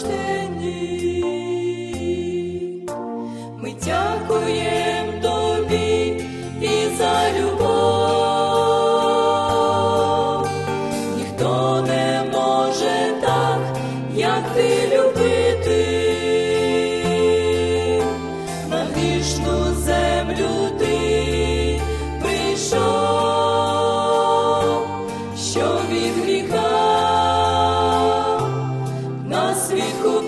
рождені, ми дякуємо тобі і за любов, ніхто не може так, як ти любити, на грішну землю ти прийшов, що від гріха.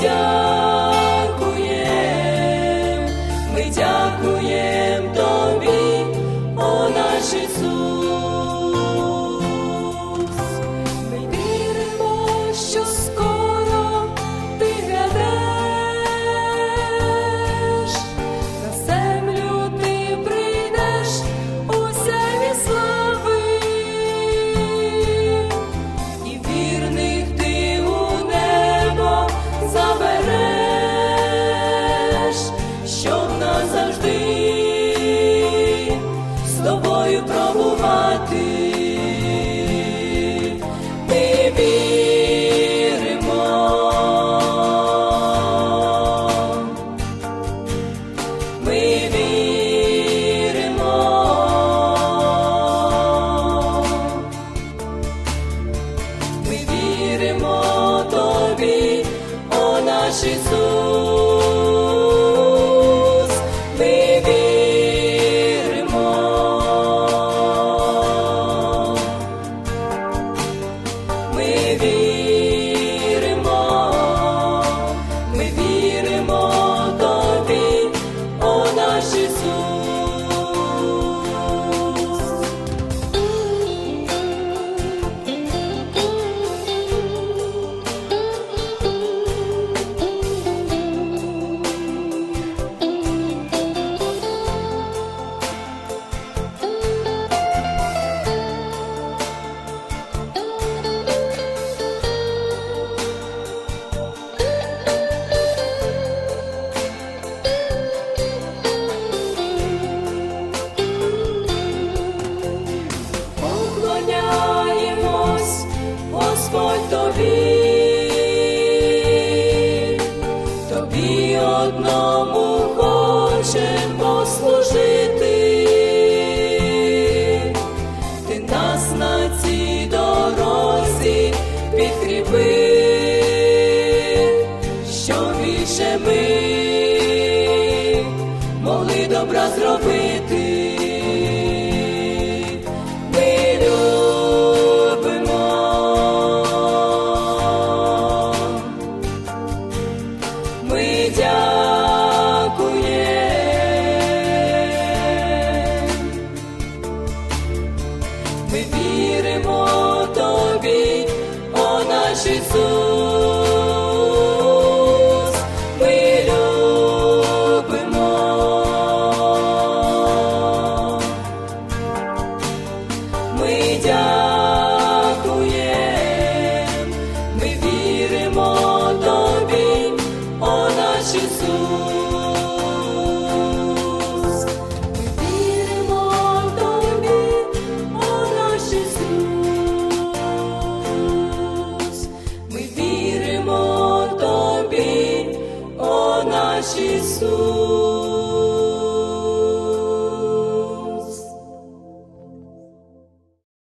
done. She. Могли добра зробити. Jesus.